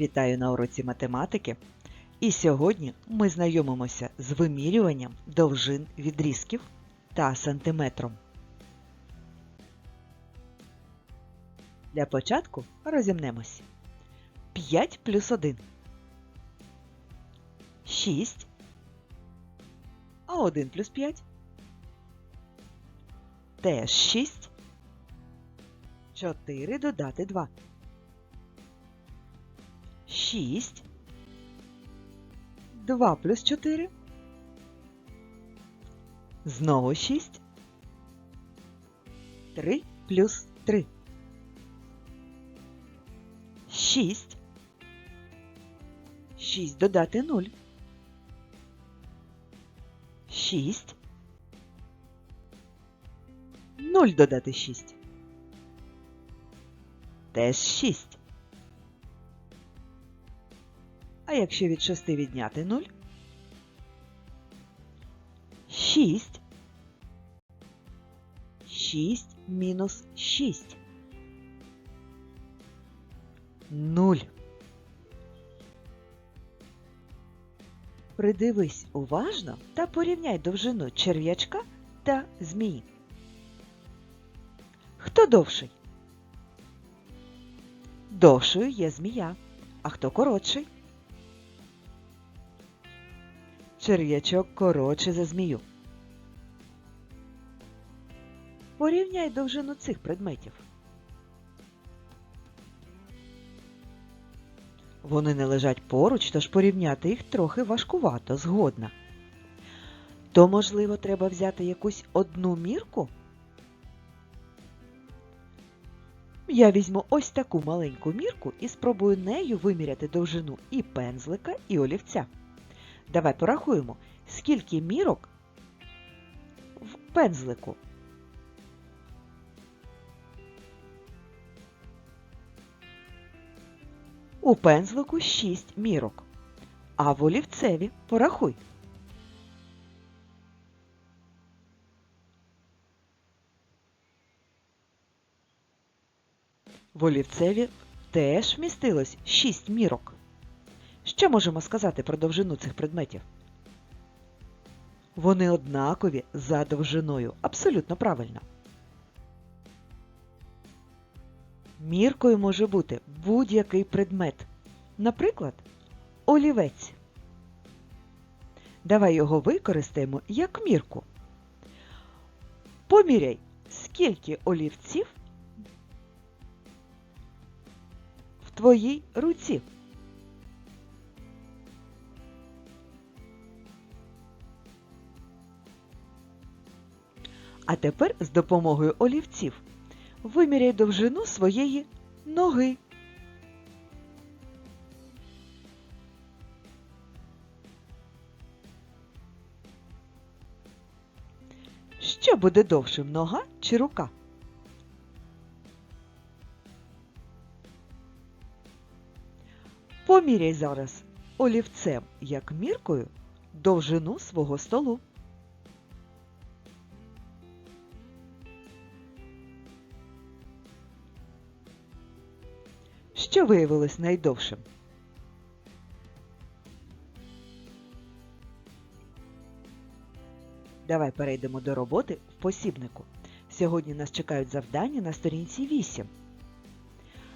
Вітаю на уроці математики. І сьогодні ми знайомимося з вимірюванням довжин відрізків та сантиметром. Для початку розімнемось. 5 плюс 1. 6. А 1 плюс 5. Теж 6. 4 додати 2. 6. 2 плюс 4. Знову 6. 3 плюс 3. 6. 6 додати 0. 6. 0 додати 6. Теж 6. А якщо від 6 відняти 0? 6. 6 мінус 6. 0. Придивись уважно та порівняй довжину черв'ячка та змії. Хто довший? Довшою є змія. А хто коротший? Черв'ячок коротше за змію. Порівняй довжину цих предметів. Вони не лежать поруч, тож порівняти їх трохи важкувато, згодна. То, можливо, треба взяти якусь одну мірку? Я візьму ось таку маленьку мірку і спробую нею виміряти довжину і пензлика, і олівця. Давай порахуємо, скільки мірок в пензлику. У пензлику 6 мірок, а в олівцеві порахуй. В олівцеві теж вмістилось 6 мірок. Що можемо сказати про довжину цих предметів? Вони однакові за довжиною. Абсолютно правильно. Міркою може бути будь-який предмет. Наприклад, олівець. Давай його використаємо як мірку. Поміряй, скільки олівців в твоїй руці. А тепер з допомогою олівців виміряй довжину своєї ноги. Що буде довшим нога чи рука? Поміряй зараз олівцем як міркою довжину свого столу. Що виявилось найдовшим? Давай перейдемо до роботи в посібнику. Сьогодні нас чекають завдання на сторінці 8.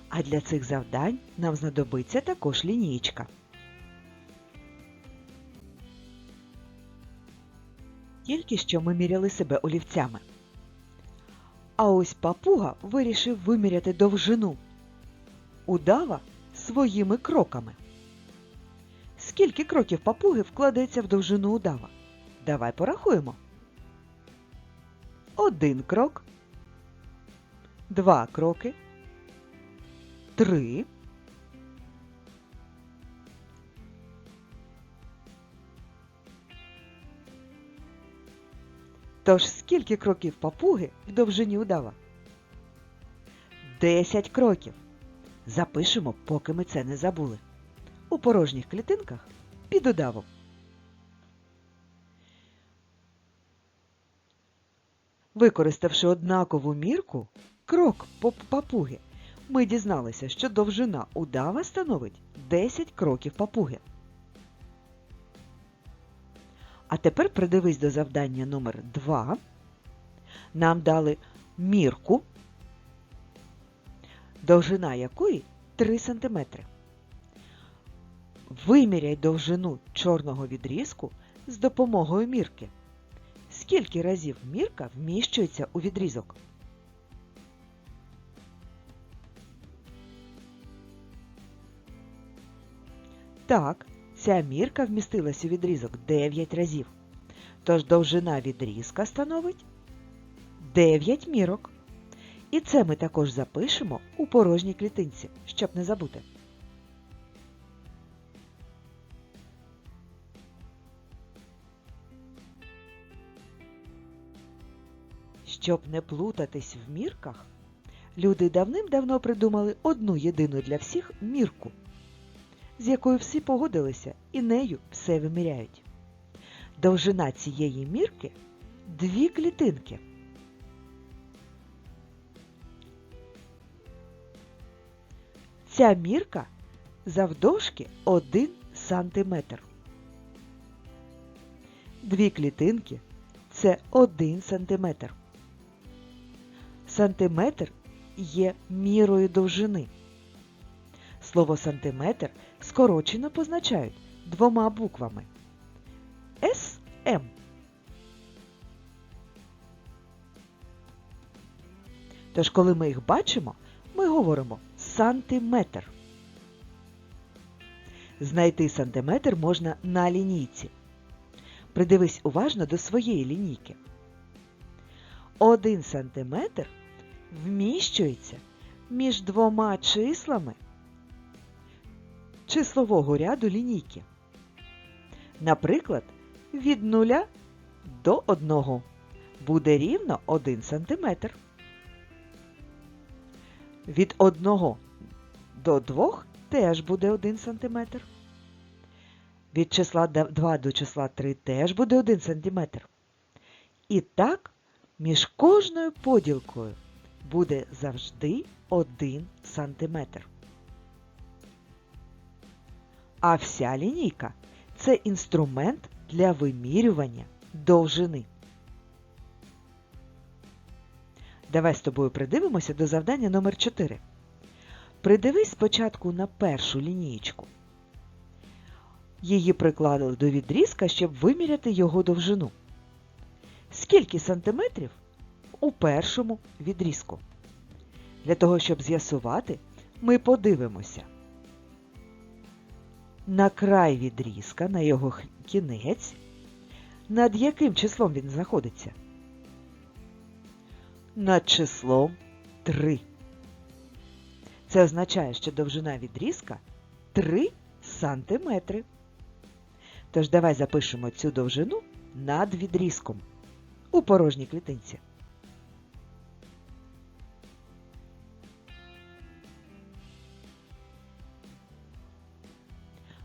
А для цих завдань нам знадобиться також лінійка. Тільки що ми міряли себе олівцями. А ось папуга вирішив виміряти довжину удава своїми кроками. Скільки кроків папуги вкладається в довжину удава? Давай порахуємо. Один крок, два кроки, три, Тож скільки кроків папуги в довжині удава? Десять кроків. Запишемо, поки ми це не забули. У порожніх клітинках під удавом. Використавши однакову мірку, крок папуги, ми дізналися, що довжина удава становить 10 кроків папуги. А тепер придивись до завдання номер 2. Нам дали мірку, довжина якої 3 см. Виміряй довжину чорного відрізку з допомогою мірки. Скільки разів мірка вміщується у відрізок? Так, ця мірка вмістилась у відрізок 9 разів. Тож довжина відрізка становить 9 мірок. І це ми також запишемо у порожній клітинці, щоб не забути. Щоб не плутатись в мірках, люди давним-давно придумали одну єдину для всіх мірку, з якою всі погодилися і нею все виміряють. Довжина цієї мірки дві клітинки. Ця мірка завдовжки 1 сантиметр. Дві клітинки це 1 сантиметр. Сантиметр є мірою довжини. Слово сантиметр скорочено позначають двома буквами СМ. Тож, коли ми їх бачимо, ми говоримо сантиметр. Знайти сантиметр можна на лінійці. Придивись уважно до своєї лінійки. Один сантиметр вміщується між двома числами числового ряду лінійки. Наприклад, від 0 до 1 буде рівно 1 сантиметр. Від 1 до 2 теж буде 1 см. Від числа 2 до числа 3 теж буде 1 см. І так, між кожною поділкою буде завжди 1 см. А вся лінійка це інструмент для вимірювання довжини. Давай з тобою придивимося до завдання номер 4. Придивись спочатку на першу лінієчку. Її прикладили до відрізка, щоб виміряти його довжину. Скільки сантиметрів у першому відрізку? Для того, щоб з'ясувати, ми подивимося на край відрізка, на його кінець, над яким числом він знаходиться? Над числом 3. Це означає, що довжина відрізка 3 сантиметри. Тож давай запишемо цю довжину над відрізком у порожній клітинці.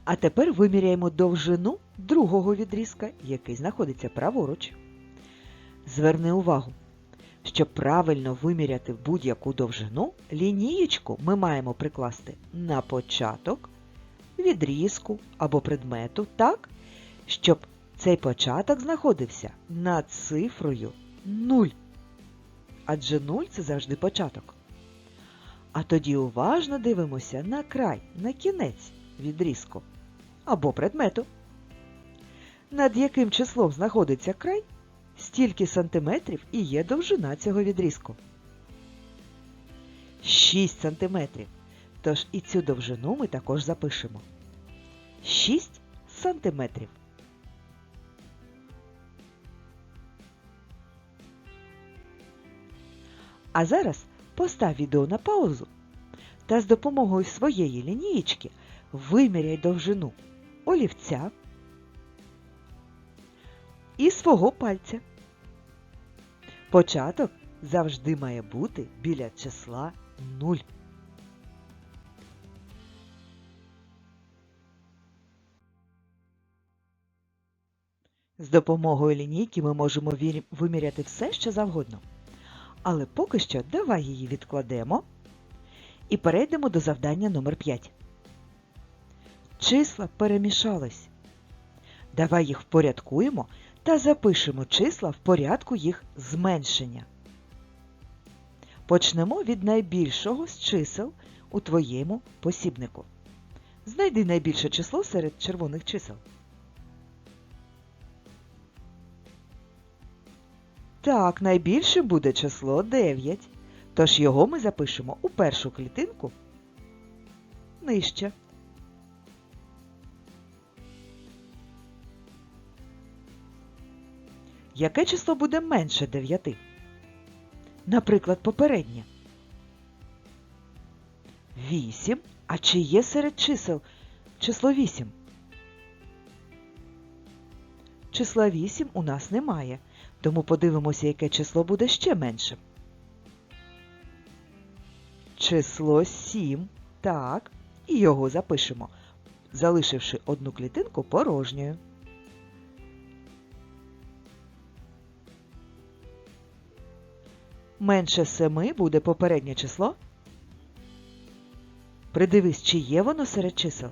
А тепер виміряємо довжину другого відрізка, який знаходиться праворуч. Зверни увагу, щоб правильно виміряти будь-яку довжину, лінієчку ми маємо прикласти на початок відрізку або предмету так, щоб цей початок знаходився над цифрою 0. Адже 0 це завжди початок. А тоді уважно дивимося на край, на кінець відрізку або предмету. Над яким числом знаходиться край, стільки сантиметрів і є довжина цього відрізку. 6 сантиметрів. Тож і цю довжину ми також запишемо. 6 сантиметрів. А зараз постав відео на паузу та з допомогою своєї лінієчки виміряй довжину олівця і свого пальця. Початок завжди має бути біля числа 0. З допомогою лінійки ми можемо виміряти все, що завгодно. Але поки що давай її відкладемо І перейдемо до завдання номер 5. Числа перемішались. Давай їх впорядкуємо та запишемо числа в порядку їх зменшення. Почнемо від найбільшого з чисел у твоєму посібнику. Знайди найбільше число серед червоних чисел. Так, найбільше буде число 9. Тож його ми запишемо у першу клітинку нижче. Яке число буде менше 9? Наприклад, попереднє. 8. А чи є серед чисел число 8? Числа 8 у нас немає, тому подивимося, яке число буде ще меншим. Число 7. Так, і його запишемо, залишивши одну клітинку порожньою. Менше 7 буде попереднє число. Придивись, чи є воно серед чисел.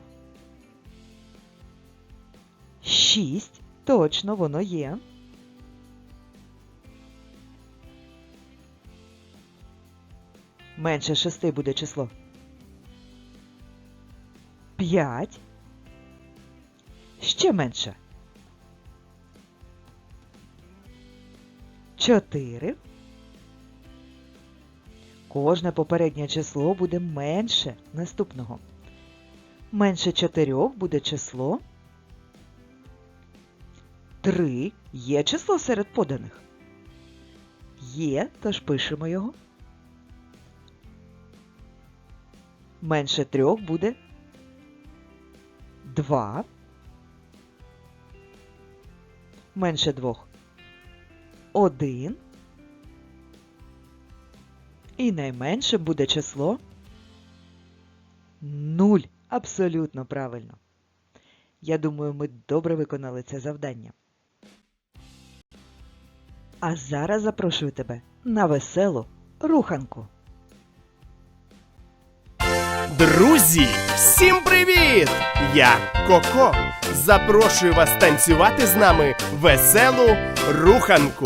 6. Точно, воно є. Менше 6 буде число. 5. Ще менше. 4. Кожне попереднє число буде менше наступного. Менше 4 буде число 3. Є число серед поданих? Є, тож пишемо його. Менше 3 буде 2. Менше 2 1. І найменше буде число 0. Абсолютно правильно. Я думаю, ми добре виконали це завдання. А зараз запрошую тебе на веселу руханку. Друзі, всім привіт! Я Коко. Запрошую вас танцювати з нами веселу руханку.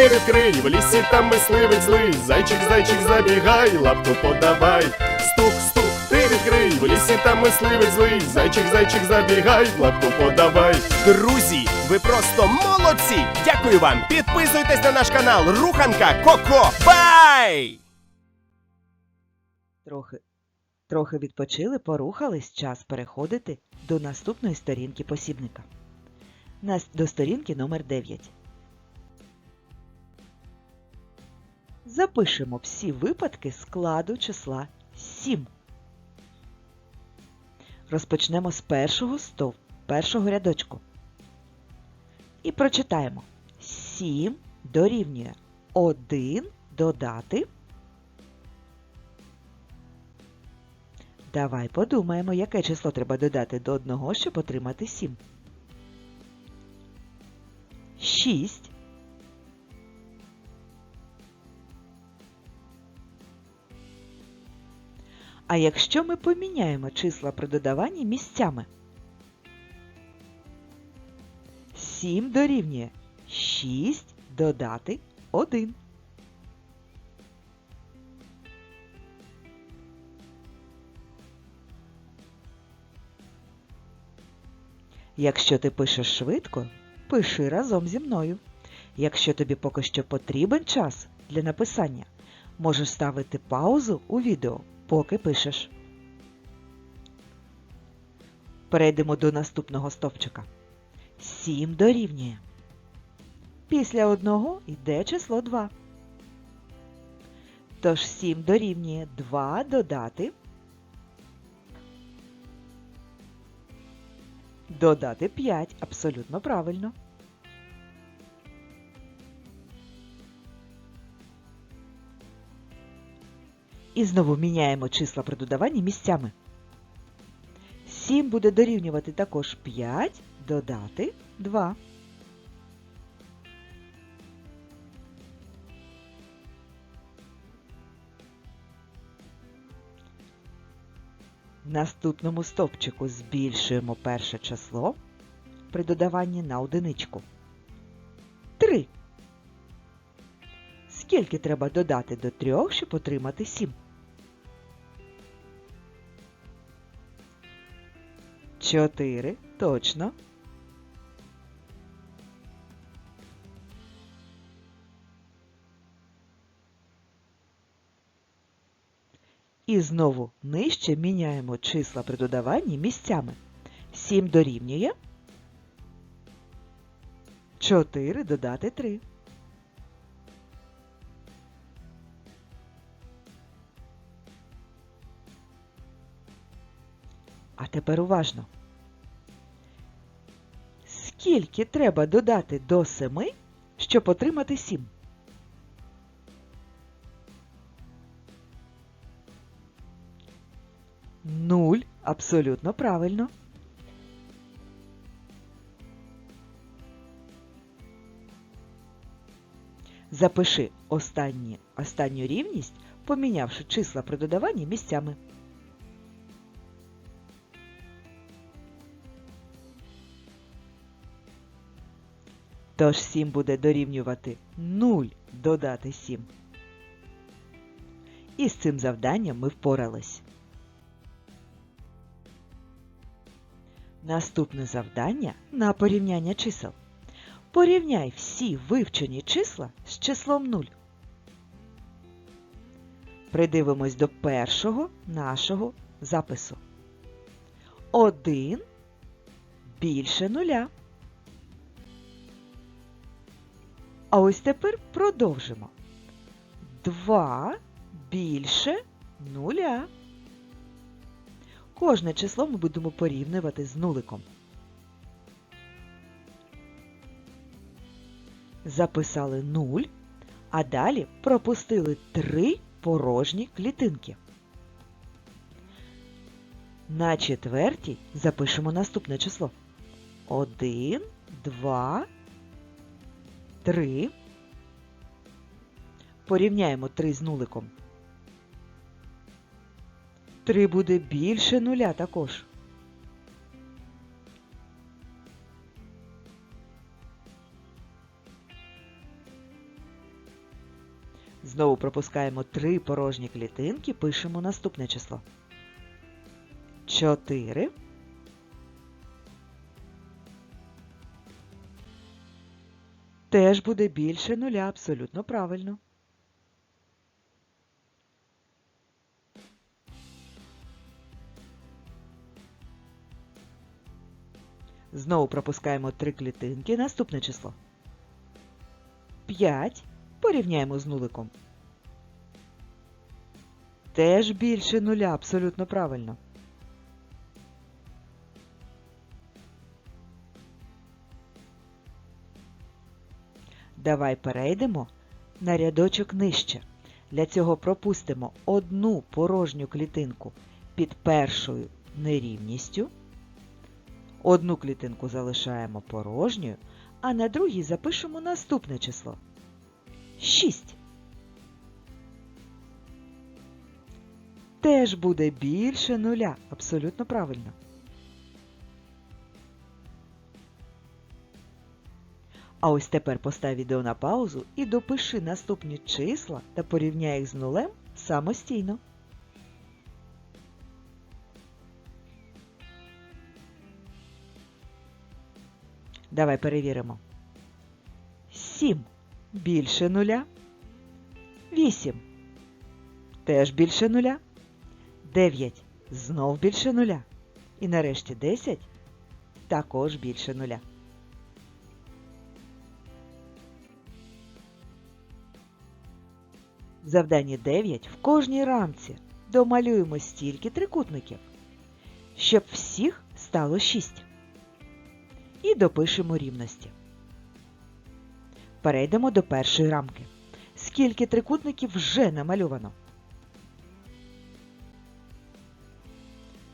ти відкрий, в лісі там мисливець злий. Зайчик, зайчик, забігай, лапку подавай. Стук, стук, ти відкрий, в лісі там мисливець злий. Зайчик, зайчик, забігай, лапку подавай. Друзі, ви просто молодці! Дякую вам! Підписуйтесь на наш канал Руханка Коко. Бай! Трохи, трохи відпочили, порухались, час переходити до наступної сторінки посібника. Нас до сторінки номер 9. Запишемо всі випадки складу числа 7. Розпочнемо з першого стов, першого рядочку. І прочитаємо. 7 дорівнює 1 додати. Давай подумаємо, яке число треба додати до 1, щоб отримати 7. 6. А якщо ми поміняємо числа при додаванні місцями? 7 дорівнює 6 додати 1. Якщо ти пишеш швидко, пиши разом зі мною. Якщо тобі поки що потрібен час для написання, можеш ставити паузу у відео, поки пишеш. Перейдемо до наступного стовпчика. 7 дорівнює. Після одного йде число 2. Тож 7 дорівнює 2 додати. Додати 5 абсолютно правильно. І знову міняємо числа при додаванні місцями. 7 буде дорівнювати також 5 додати 2. В наступному стовпчику збільшуємо перше число при додаванні на одиничку. 3. Скільки треба додати до 3, щоб отримати 7? 4. Точно. І знову нижче міняємо числа при додаванні місцями. 7 дорівнює 4 додати 3. А тепер уважно. Скільки треба додати до 7, щоб отримати 7? Нуль. Абсолютно правильно. Запиши останні, останню рівність, помінявши числа при додаванні місцями. Тож 7 буде дорівнювати 0 додати 7. І з цим завданням ми впорались. Наступне завдання на порівняння чисел. Порівняй всі вивчені числа з числом 0. Придивимось до першого нашого запису. 1 більше нуля. А ось тепер продовжимо. 2 більше нуля. Кожне число ми будемо порівнювати з нуликом. Записали 0, а далі пропустили 3 порожні клітинки. На четвертій запишемо наступне число. 1, 2, 3. Порівняємо 3 з нуликом. 3 буде більше нуля також. Знову пропускаємо 3 порожні клітинки, пишемо наступне число. 4. Теж буде більше нуля, абсолютно правильно. Знову пропускаємо три клітинки. Наступне число. 5. Порівняємо з нуликом. Теж більше нуля, абсолютно правильно. Давай перейдемо на рядочок нижче. Для цього пропустимо одну порожню клітинку під першою нерівністю. Одну клітинку залишаємо порожньою, а на другій запишемо наступне число. 6. Теж буде більше нуля. Абсолютно правильно. А ось тепер постав відео на паузу і допиши наступні числа та порівняй їх з нулем самостійно. Давай перевіримо. 7 більше нуля. 8 теж більше нуля. 9 знов більше нуля. І нарешті 10 також більше нуля. В завданні 9 в кожній рамці домалюємо стільки трикутників, щоб всіх стало 6. І допишемо рівності. Перейдемо до першої рамки. Скільки трикутників вже намальовано?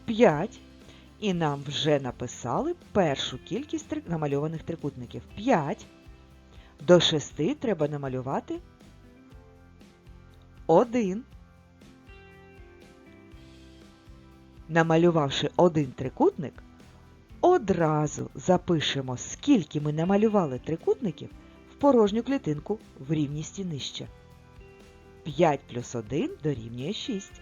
5. І нам вже написали першу кількість намальованих трикутників. 5. До 6 треба намалювати 1. Намалювавши один трикутник, одразу запишемо, скільки ми намалювали трикутників в порожню клітинку в рівністі нижче. 5 плюс 1 дорівнює 6.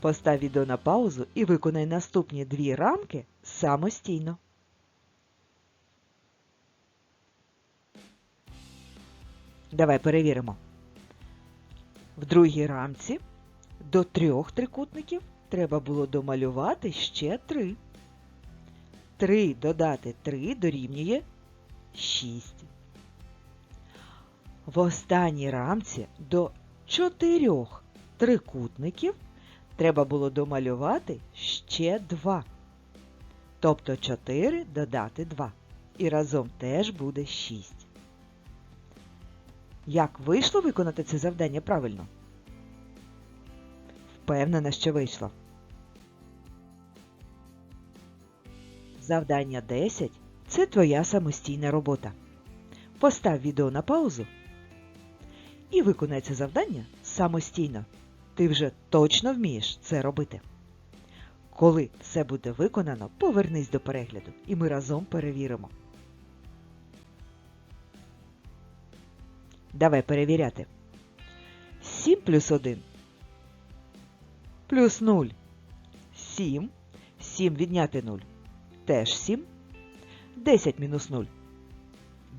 Постав відео на паузу і виконай наступні дві рамки самостійно. Давай перевіримо. В другій рамці до трьох трикутників треба було домалювати ще три. 3 додати 3 дорівнює 6. В останній рамці до чотирьох трикутників треба було домалювати ще 2. Тобто 4 додати 2. І разом теж буде 6. Як вийшло виконати це завдання правильно? Впевнена, що вийшло. Завдання 10 це твоя самостійна робота. Постав відео на паузу і виконай це завдання самостійно. Ти вже точно вмієш це робити. Коли все буде виконано, повернись до перегляду і ми разом перевіримо. Давай перевіряти. 7 плюс 1 плюс 0 7. 7 відняти 0 теж 7. 10 мінус 0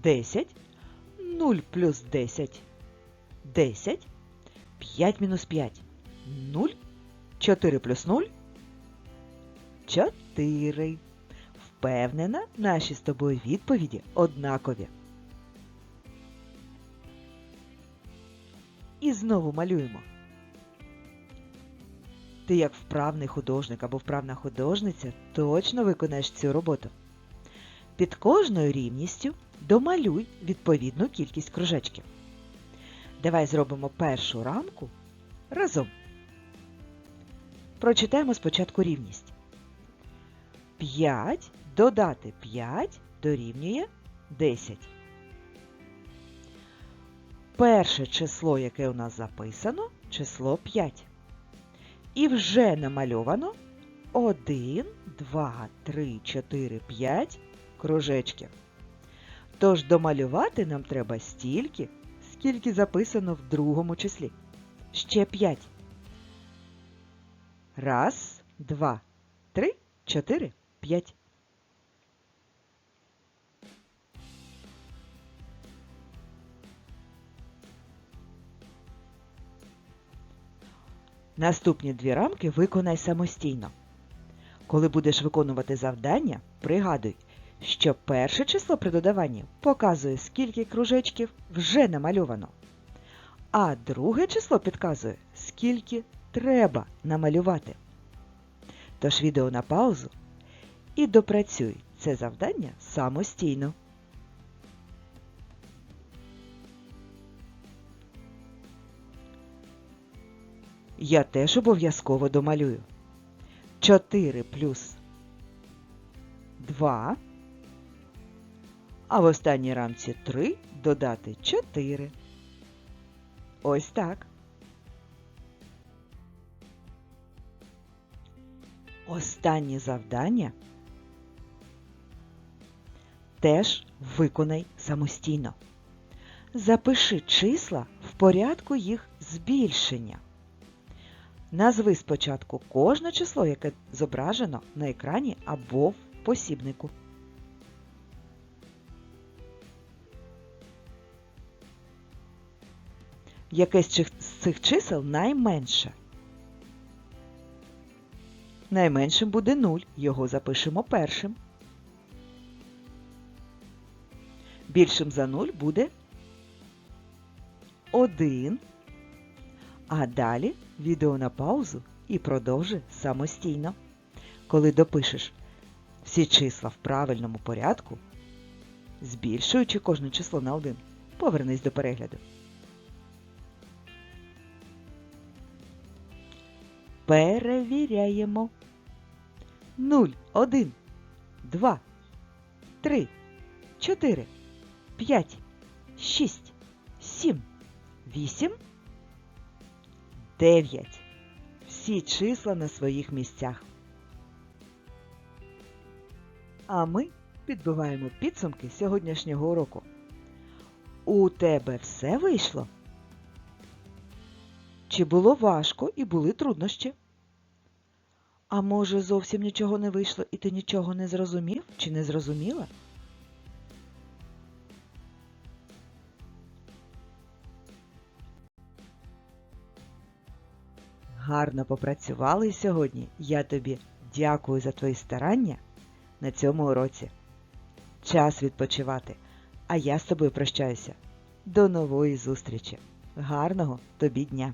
10. 0 плюс 10 10. 5 мінус 5 0. 4 плюс 0 4. Впевнена, наші з тобою відповіді однакові. І знову малюємо. Ти, як вправний художник або вправна художниця, точно виконаєш цю роботу. Під кожною рівністю домалюй відповідну кількість кружечків. Давай зробимо першу рамку разом. Прочитаємо спочатку рівність. 5 додати 5 дорівнює 10. Перше число, яке у нас записано, число 5. І вже намальовано 1, 2, 3, 4, 5 кружечків. Тож домалювати нам треба стільки, скільки записано в другому числі. Ще 5. Раз, два, три, чотири, п'ять. Наступні дві рамки виконай самостійно. Коли будеш виконувати завдання, пригадуй, що перше число при додаванні показує, скільки кружечків вже намальовано, а друге число підказує, скільки треба намалювати. Тож відео на паузу і допрацюй це завдання самостійно. Я теж обов'язково домалюю. 4 плюс 2. А в останній рамці 3 додати 4. Ось так. Останнє завдання теж виконай самостійно. Запиши числа в порядку їх збільшення. Назви спочатку кожне число, яке зображено на екрані або в посібнику. Яке з цих чисел найменше? Найменшим буде 0, його запишемо першим. Більшим за 0 буде 1. А далі відео на паузу і продовжуй самостійно. Коли допишеш всі числа в правильному порядку, збільшуючи кожне число на 1, повернись до перегляду. Перевіряємо. 0, 1, 2, 3, 4, 5, 6, 7, 8, 9. Всі числа на своїх місцях. А ми підбиваємо підсумки сьогоднішнього уроку. У тебе все вийшло? Чи було важко і були труднощі? А може, зовсім нічого не вийшло і ти нічого не зрозумів чи не зрозуміла? Гарно попрацювали сьогодні. Я тобі дякую за твої старання на цьому уроці. Час відпочивати, а я з тобою прощаюся. До нової зустрічі. Гарного тобі дня!